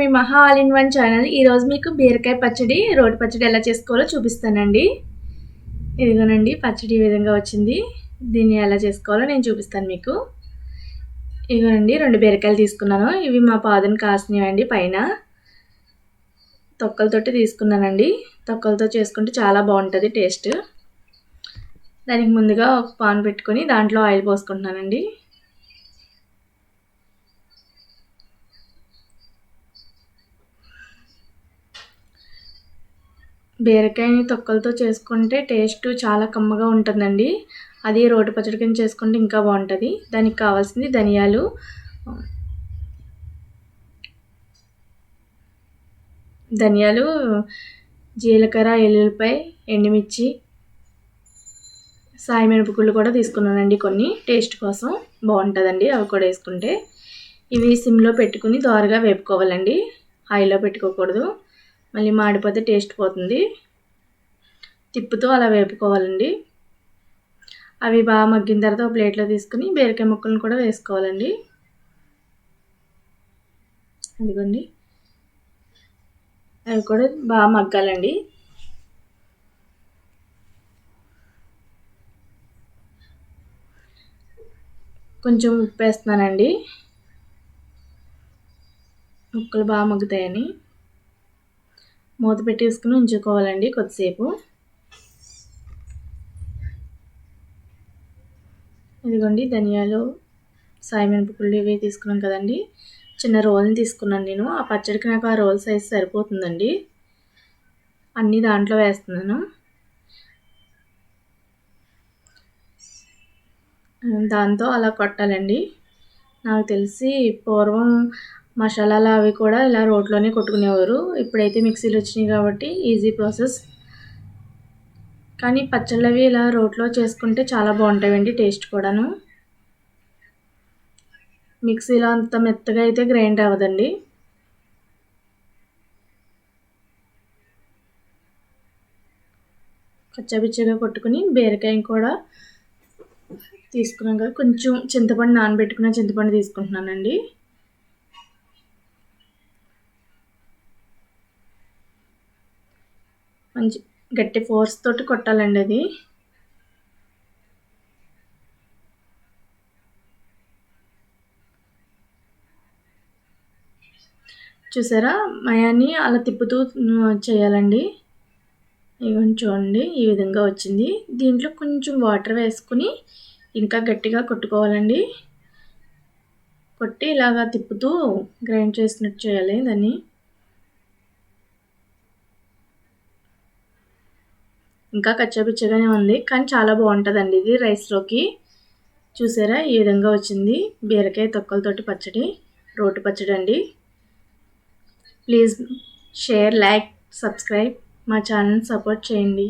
మీ మహా all in one channel. ఈరోజు మీకు బీరకాయ పచ్చడి రోటి పచ్చడి ఎలా చేసుకోవాలో చూపిస్తానండి. ఇదిగోనండి పచ్చడి ఈ విధంగా వచ్చింది. దీన్ని ఎలా చేసుకోవాలో నేను చూపిస్తాను మీకు. ఇదిగోనండి రెండు బీరకాయలు తీసుకున్నాను. ఇవి మా పాదను కాసినవండి పైన. తొక్కలతోటి తీసుకున్నానండి. తొక్కలతో చేసుకుంటే చాలా బాగుంటుంది టేస్ట్. దానికి ముందుగా ఒక పాన్ పెట్టుకొని దాంట్లో ఆయిల్ పోసుకుంటున్నానండి. బీరకాయని తొక్కలతో చేసుకుంటే టేస్ట్ చాలా కమ్మగా ఉంటుందండి. అది రోటి పచ్చడి కింద చేసుకుంటే ఇంకా బాగుంటుంది. దానికి కావాల్సింది ధనియాలు. ధనియాలు జీలకర్ర ఎల్లుల్లిపాయ ఎండుమిర్చి సాయి మినపగుళ్ళు కూడా తీసుకున్నానండి కొన్ని. టేస్ట్ కోసం బాగుంటుందండి అవి కూడా వేసుకుంటే. ఇవి సిమ్లో పెట్టుకుని దోరగా వేపుకోవాలండి. హైలో పెట్టుకోకూడదు. మళ్ళీ మాడిపోతే టేస్ట్ పోతుంది. తిప్పుతో అలా వేపుకోవాలండి. అవి బాగా మగ్గిన తర్వాత ఒక ప్లేట్లో తీసుకుని బీరకాయ ముక్కలను కూడా వేసుకోవాలండి. అదిగోండి. అవి కూడా బాగా మగ్గాలండి. కొంచెం ఉప్పు వేస్తున్నానండి ముక్కలు బాగా మగ్గుతాయని. మూత పెట్టేసుకుని ఉంచుకోవాలండి కొద్దిసేపు. ఇదిగోండి ధనియాలు సాయమినపకుళ్ళు ఇవి తీసుకున్నాం కదండి. చిన్న రోల్ని తీసుకున్నాను నేను. ఆ పచ్చడికి నాకు ఆ రోల్ సైజ్ సరిపోతుందండి. అన్నీ దాంట్లో వేస్తున్నాను. దాంతో అలా కొట్టాలండి. నాకు తెలిసి పూర్వం మసాలాలు అవి కూడా ఇలా రోట్లోనే కొట్టుకునేవారు. ఇప్పుడైతే మిక్సీలు వచ్చినాయి కాబట్టి ఈజీ ప్రాసెస్. కానీ పచ్చళ్ళు అవి ఇలా రోట్లో చేసుకుంటే చాలా బాగుంటాయండి టేస్ట్ కూడాను. మిక్సీలో అంత మెత్తగా అయితే గ్రైండ్ అవ్వదండి. కచ్చాపిచ్చగా కొట్టుకుని బీరకాయ కూడా తీసుకున్నాం కదా కొంచెం చింతపండు నానబెట్టుకున్న చింతపండు తీసుకుంటున్నానండి. మంచి గట్టి ఫోర్స్ తోటి కొట్టాలండి అది. చూసారా? మయాన్ని అలా తిప్పుతూ చేయాలండి. ఇవన్నీ చూడండి ఈ విధంగా వచ్చింది. దీంట్లో కొంచెం వాటర్ వేసుకుని ఇంకా గట్టిగా కొట్టుకోవాలండి. కొట్టి ఇలాగా తిప్పుతూ గ్రైండ్ చేసినట్టు చేయాలి దాన్ని. ఇంకా కచ్చాపిచ్చగానే ఉంది. కానీ చాలా బాగుంటుందండి ఇది రైస్లోకి. చూసారా? ఈ విధంగా వచ్చింది. బీరకాయ తొక్కలతోటి పచ్చడి రోటి పచ్చడి అండి. Please share like subscribe. మా ఛానల్ సపోర్ట్ చేయండి.